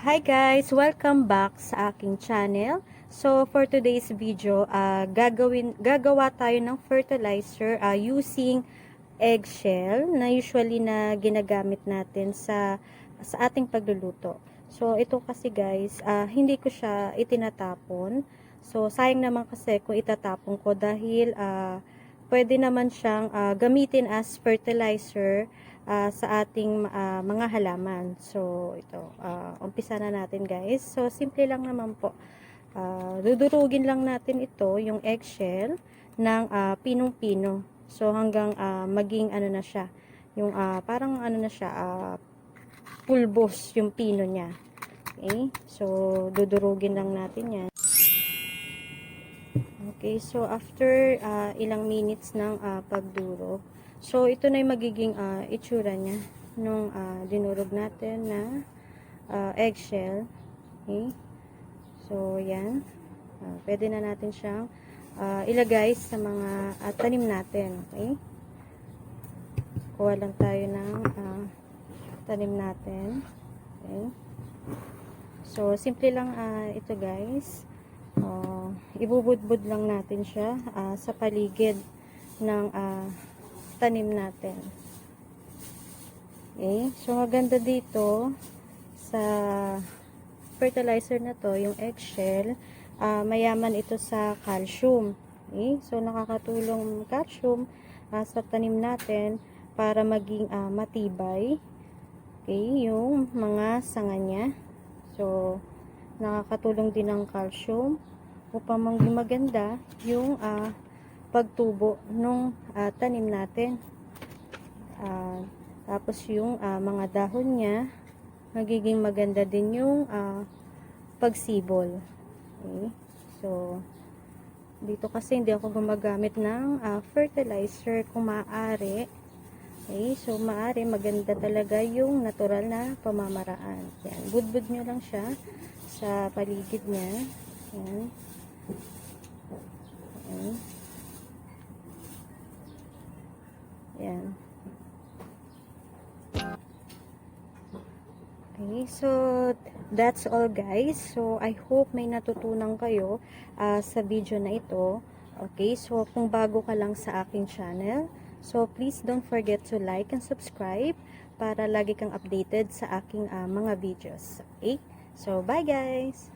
Hi guys! Welcome back sa aking channel. So, for today's video, ah, gagawin, gagawa tayo ng fertilizer ah, using eggshell na usually na ginagamit natin sa, sa ating pagluluto. So, ito kasi guys, ah, hindi ko siya itinatapon. So, sayang naman kasi kung itatapon ko dahil ah, pwede naman siyang ah, gamitin as fertilizer ah, sa ating ah, mga halaman. So, ito, ah, umpisa na natin guys. So, simple lang naman po. Ah, dudurugin lang natin ito, yung eggshell, ng ah, pinong-pino. So, hanggang ah, maging ano na siya, yung ah, parang ano na siya, ah, pulbos yung pino niya. Okay? So, dudurugin lang natin yan. Okay, so after ah, ilang minutes ng ah, pagdurog, so ito na yung magiging ah, itsura niya nung ah, dinurog natin na ah, eggshell. Okay? So, yan. Ah, pwede na natin siyang ah, ilagay sa mga ah, tanim natin. Okay? Kuha lang tayo ng ah, tanim natin. Okay? So, simple lang ah, ito guys. Uh, ibubudbud lang natin siya ah, sa paligid ng ah, tanim natin. Okay? So, maganda dito sa fertilizer na to, yung eggshell, ah, mayaman ito sa calcium. Okay? So, nakakatulong calcium ah, sa tanim natin para maging ah, matibay okay, yung mga sanga niya. So, nakakatulong din ang calcium upang maging maganda yung ah, pagtubo ng tanim natin. Ah, tapos yung ah, mga dahon niya, magiging maganda din yung ah, pagsibol. Okay? So, dito kasi hindi ako gumagamit ng ah, fertilizer kung maaari. Okay, so maaari maganda talaga yung natural na pamamaraan. Yan, budbud nyo lang siya sa paligid niya. Yan. Yan. Yan. Okay, so that's all guys. So I hope may natutunan kayo ah, sa video na ito. Okay, so kung bago ka lang sa aking channel, so please don't forget to like and subscribe para lagi kang updated sa aking ah, mga videos. Okay? So bye guys!